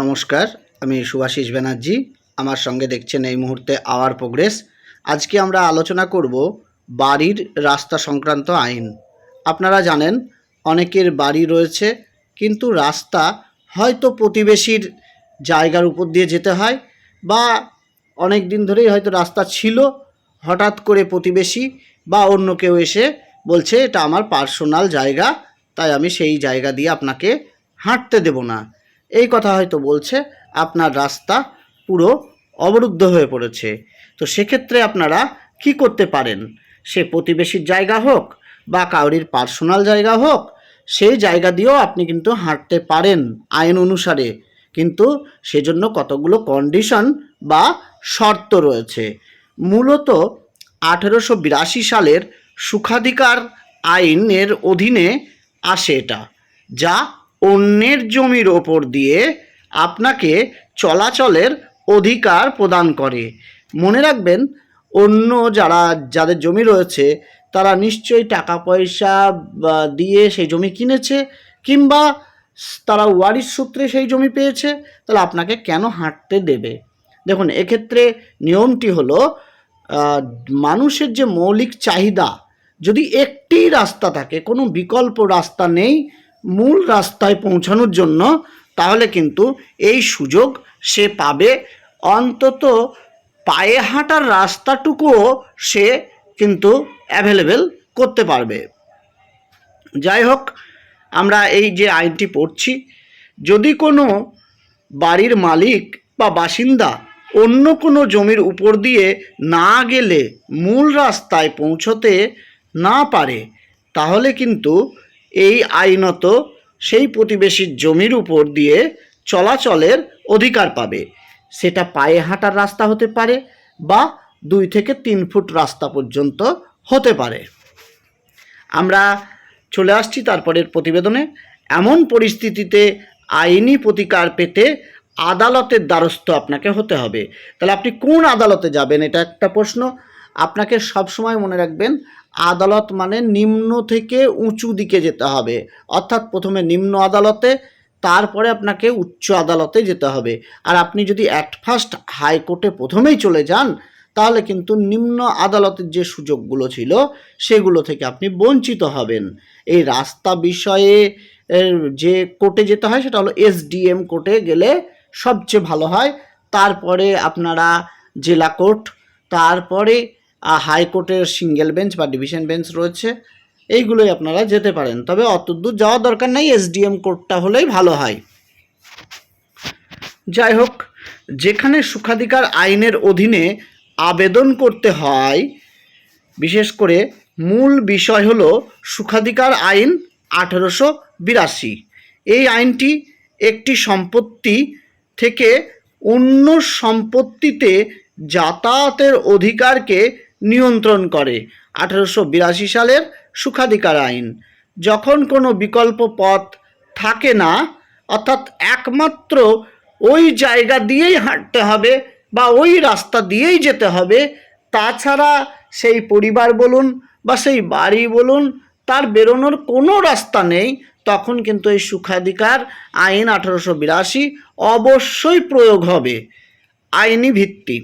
নমস্কার, আমি সুভাষিস ব্যানার্জি। আমার সঙ্গে দেখছেন এই মুহূর্তে আওয়ার প্রোগ্রেস। আজকে আমরা আলোচনা করব বাড়ির রাস্তা সংক্রান্ত আইন। আপনারা জানেন, অনেকের বাড়ি রয়েছে, কিন্তু রাস্তা হয়তো প্রতিবেশীর জায়গার উপর দিয়ে যেতে হয়, বা অনেক দিন ধরেই হয়তো রাস্তা ছিল, হঠাৎ করে প্রতিবেশী, বা অন্য কেউ এসে বলছে, এটা আমার পার্সোনাল জায়গা, তাই আমি সেই জায়গা দিয়ে আপনাকে হাঁটতে দেব না। এই কথা হয়তো বলছে, আপনার রাস্তা পুরো অবরুদ্ধ হয়ে পড়েছে। তো সেক্ষেত্রে আপনারা কি করতে পারেন? সে প্রতিবেশীর জায়গা হোক বা কাউরির পার্সোনাল জায়গা হোক, সেই জায়গা দিয়েও আপনি কিন্তু হাঁটতে পারেন আইন অনুসারে। কিন্তু সেজন্য কতগুলো কন্ডিশন বা শর্ত রয়েছে। মূলত আঠেরোশো বিরাশি সালের সুখাধিকার আইনের অধীনে আসে এটা, যা অন্যের জমির ওপর দিয়ে আপনাকে চলাচলের অধিকার প্রদান করে। মনে রাখবেন, অন্য যারা, যাদের জমি রয়েছে, তারা নিশ্চয়ই টাকা পয়সা দিয়ে সেই জমি কিনেছে, কিংবা তারা ওয়ারিশ সূত্রে সেই জমি পেয়েছে, তাহলে আপনাকে কেন হাঁটতে দেবে? দেখুন, এক্ষেত্রে নিয়মটি হলো মানুষের যে মৌলিক চাহিদা, যদি একটি রাস্তা থাকে, কোনো বিকল্প রাস্তা নেই মূল রাস্তায় পৌঁছানোর জন্য, তাহলে কিন্তু এই সুযোগ সে পাবে। অন্তত পায়ে হাঁটার রাস্তাটুকুও সে কিন্তু অ্যাভেলেবেল করতে পারবে। যাই হোক, আমরা এই যে আইনটি পড়ছি, যদি কোনো বাড়ির মালিক বা বাসিন্দা অন্য কোনো জমির উপর দিয়ে না গেলে মূল রাস্তায় পৌঁছতে না পারে, তাহলে কিন্তু এই আইনত সেই প্রতিবেশীর জমির উপর দিয়ে চলাচলের অধিকার পাবে। সেটা পায়ে হাঁটার রাস্তা হতে পারে বা দুই থেকে তিন ফুট রাস্তা পর্যন্ত হতে পারে। আমরা চলে আসছি তারপরের প্রতিবেদনে। এমন পরিস্থিতিতে আইনি প্রতিকার পেতে আদালতের দ্বারস্থ আপনাকে হতে হবে। তাহলে আপনি কোন আদালতে যাবেন? এটা একটা প্রশ্ন। আপনাকে সবসময় মনে রাখবেন আদালত মানে নিম্ন থেকে উঁচু দিকে যেতে হবে। অর্থাৎ প্রথমে নিম্ন আদালতে, তারপরে আপনাকে উচ্চ আদালতে যেতে হবে। আর আপনি যদি অ্যাট ফার্স্ট হাইকোর্টে প্রথমেই চলে যান, তাহলে কিন্তু নিম্ন আদালতের যে সুযোগগুলো ছিল, সেগুলো থেকে আপনি বঞ্চিত হবেন। এই রাস্তা বিষয়ে যে কোর্টে যেতে হয়, সেটা হলো এসডিএম কোর্টে গেলে সবচেয়ে ভালো হয়। তারপরে আপনারা জেলা কোর্ট তারপরে হাইকোর্টের সিঙ্গেল বেঞ্চ বা ডিভিশন বেঞ্চ রয়েছে, এইগুলোই আপনারা যেতে পারেন। তবে অত দূর যাওয়ার দরকার নেই এসডিএম কোর্টটা হলেই ভালো হয়। যাই হোক, যেখানে সুখাধিকার আইনের অধীনে আবেদন করতে হয়, বিশেষ করে মূল বিষয় হলো সুখাধিকার আইন আঠেরোশো বিরাশি। এই আইনটি একটি সম্পত্তি থেকে অন্য সম্পত্তিতে যাতায়াতের অধিকারকে নিয়ন্ত্রণ করে। আঠারোশো বিরাশি সালের সুখাধিকার আইন। যখন কোনো বিকল্প পথ থাকে না, অর্থাৎ একমাত্র ওই জায়গা দিয়েই হাঁটতে হবে বা ওই রাস্তা দিয়েই যেতে হবে, তাছাড়া সেই পরিবার বলুন বা সেই বাড়ি বলুন, তার বেরোনোর কোনো রাস্তা নেই, তখন কিন্তু এই সুখাধিকার আইন আঠারোশো বিরাশি অবশ্যই প্রয়োগ হবে। আইনি ভিত্তি।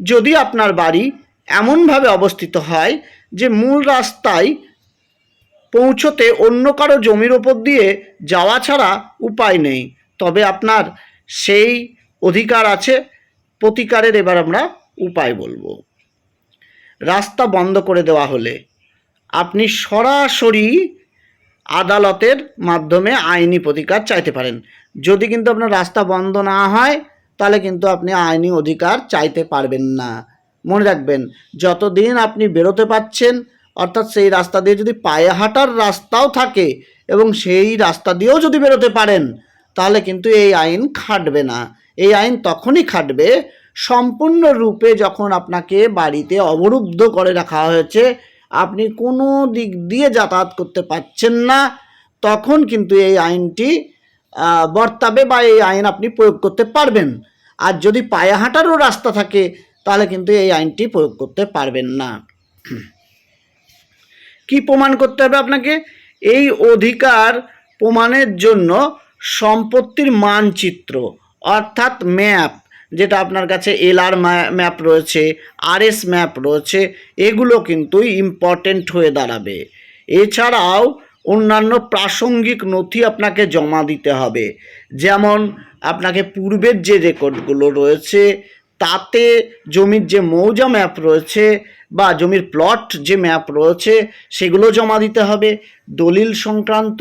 যদি আপনার বাড়ি এমনভাবে অবস্থিত হয় যে মূল রাস্তায় পৌঁছতে অন্য কারও জমির ওপর দিয়ে যাওয়া ছাড়া উপায় নেই। তবে আপনার সেই অধিকার আছে, প্রতিকারের এবার আমরা উপায় বলব। রাস্তা বন্ধ করে দেওয়া হলে আপনি সরাসরি আদালতের মাধ্যমে আইনি প্রতিকার চাইতে পারেন। যদি কিন্তু আপনার রাস্তা বন্ধ না হয়, তাহলে কিন্তু আপনি আইনি অধিকার চাইতে পারবেন না। মনে রাখবেন, যতদিন আপনি বেরোতে পাচ্ছেন, অর্থাৎ সেই রাস্তা দিয়ে যদি পায়ে হাঁটার রাস্তাও থাকে এবং সেই রাস্তা দিয়েও যদি বেরোতে পারেন, তাহলে কিন্তু এই আইন খাটবে না। এই আইন তখনই খাটবে সম্পূর্ণরূপে যখন আপনাকে বাড়িতে অবরুদ্ধ করে রাখা হয়েছে, আপনি কোনো দিক দিয়ে যাতায়াত করতে পারছেন না, তখন কিন্তু এই আইনটি বর্তাবে বা এই আইন আপনি প্রয়োগ করতে পারবেন। আর যদি পায়ে হাঁটারও রাস্তা থাকে তাহলে কিন্তু এই আইনটি প্রয়োগ করতে পারবেন না। কি প্রমাণ করতে হবে আপনাকে? এই অধিকার প্রমাণের জন্য সম্পত্তির মানচিত্র, অর্থাৎ ম্যাপ, যেটা আপনার কাছে এলআর ম্যাপ রয়েছে, আরএস ম্যাপ রয়েছে, এগুলো কিন্তু ইম্পর্টেন্ট হয়ে দাঁড়াবে। এছাড়াও অন্যান্য প্রাসঙ্গিক নথি আপনাকে জমা দিতে হবে। যেমন আপনাকে পূর্বের যে রেকর্ডগুলো রয়েছে তাতে জমির যে মৌজা ম্যাপ রয়েছে বা জমির প্লট যে ম্যাপ রয়েছে, সেগুলো জমা দিতে হবে। দলিল সংক্রান্ত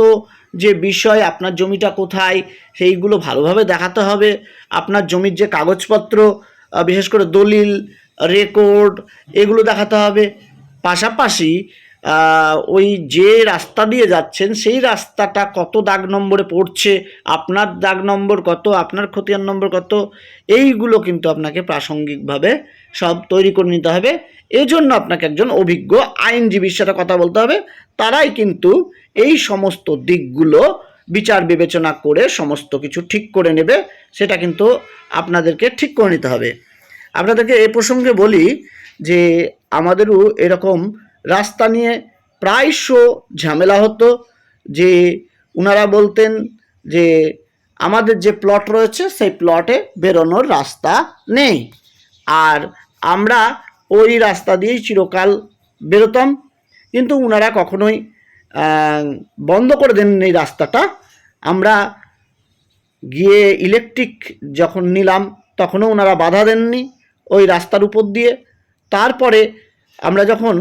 যে বিষয়, আপনার জমিটা কোথায়, সেইগুলো ভালোভাবে দেখাতে হবে। আপনার জমির যে কাগজপত্র বিশেষ করে দলিল রেকর্ড এগুলো দেখাতে হবে। পাশাপাশি ওই যে রাস্তা দিয়ে যাচ্ছেন, সেই রাস্তাটা কত দাগ নম্বরে পড়ছে, আপনার দাগ নম্বর কত, আপনার খতিয়ান নম্বর কত, এইগুলো কিন্তু আপনাকে প্রাসঙ্গিকভাবে সব তৈরি করে নিতে হবে। এজন্য আপনাকে একজন অভিজ্ঞ আইনজীবীর সাথে কথা বলতে হবে। তারাই কিন্তু এই সমস্ত দিকগুলো বিচার বিবেচনা করে সমস্ত কিছু ঠিক করে নেবে, সেটা কিন্তু আপনাদেরকে ঠিক করে নিতে হবে। আপনাদেরকে এ প্রসঙ্গে বলি যে আমাদেরও এরকম রাস্তা নিয়ে প্রায়শ ঝামেলা হতো যে ওনারা বলতেন যে আমাদের যে প্লট রয়েছে সেই প্লটে বেরোনোর রাস্তা নেই। আর আমরা ওই রাস্তা দিয়েই চিরকাল বেরোতাম। কিন্তু ওনারা কখনোই বন্ধ করে দেন এই রাস্তাটা। আমরা গিয়ে ইলেকট্রিক যখন নিলাম, তখনও ওনারা বাধা দেননি ওই রাস্তার উপর দিয়ে। তারপরে আমরা যখন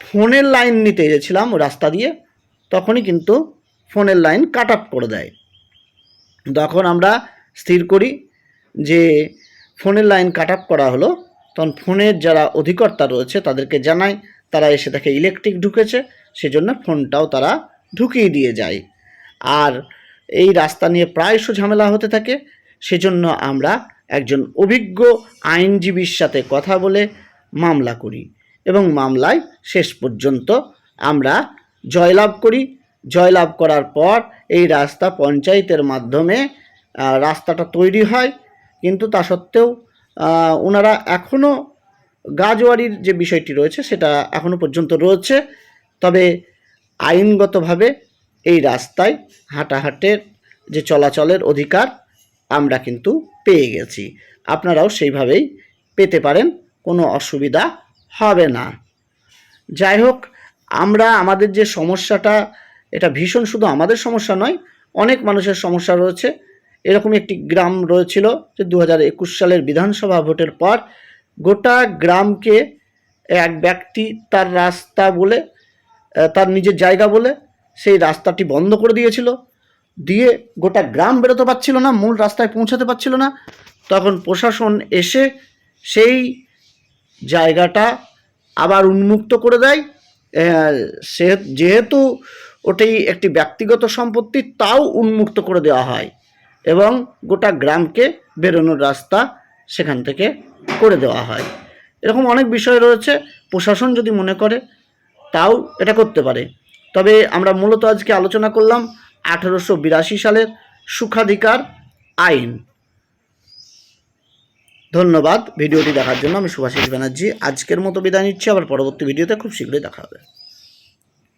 ফোনের লাইন নিতে গেছিলাম রাস্তা দিয়ে, তখনই কিন্তু ফোনের লাইন কাট আপ করে দেয়। তখন আমরা স্থির করি যে ফোনের লাইন কাট আপ করা হলো, তখন ফোনের যারা অধিকর্তা রয়েছে তাদেরকে জানাই, তারা এসে দেখে ইলেকট্রিক ঢুকেছে, সেজন্য ফোনটাও তারা ঢুকিয়ে দিয়ে যায়। আর এই রাস্তা নিয়ে প্রায়শ ঝামেলা হতে থাকে, সেজন্য আমরা একজন অভিজ্ঞ আইনজীবীর সাথে কথা বলে মামলা করি। এবং মামলায় শেষ পর্যন্ত আমরা জয়লাভ করি। জয়লাভ করার পর এই রাস্তা পঞ্চায়েতের মাধ্যমে রাস্তাটা তৈরি হয়। কিন্তু তা সত্ত্বেও ওনারা এখনও গাজওয়ারির যে বিষয়টি রয়েছে, সেটা এখনও পর্যন্ত রয়েছে। তবে আইনগতভাবে এই রাস্তায় হাঁটাহাটের যে চলাচলের অধিকার আমরা কিন্তু পেয়ে গেছি। আপনারাও সেইভাবেই পেতে পারেন। কোনো অসুবিধা হবে না। যাই হোক, আমরা আমাদের যে সমস্যাটা, এটা ভীষণ শুধু আমাদের সমস্যা নয়, অনেক মানুষের সমস্যা রয়েছে। এরকম একটি গ্রাম রয়েছিল যে দু হাজার একুশ সালের বিধানসভা ভোটের পর গোটা গ্রামকে এক ব্যক্তি তার রাস্তা বলে তার নিজের জায়গা বলে সেই রাস্তাটি বন্ধ করে দিয়েছিল। দিয়ে গোটা গ্রাম বেরোতে পারছিল না, মূল রাস্তায় পৌঁছাতে পারছিল না। তখন প্রশাসন এসে সেই জায়গাটা আবার উন্মুক্ত করে দেয়। সে, যেহেতু ওটাই একটি ব্যক্তিগত সম্পত্তি, তাও উন্মুক্ত করে দেওয়া হয় এবং গোটা গ্রামকে বেরোনোর রাস্তা সেখান থেকে করে দেওয়া হয়। এরকম অনেক বিষয় রয়েছে, প্রশাসন যদি মনে করে, তাও এটা করতে পারে। তবে আমরা মূলত আজকে আলোচনা করলাম আঠেরোশো বিরাশি সালের সুখাধিকার আইন। ধন্যবাদ। ভিডিওটি দেখার জন্য আমি সুভাষিস ব্যানার্জি। আজকের মতো বিদায় নিচ্ছি। আবার পরবর্তী ভিডিওতে খুব শীঘ্রই দেখা হবে।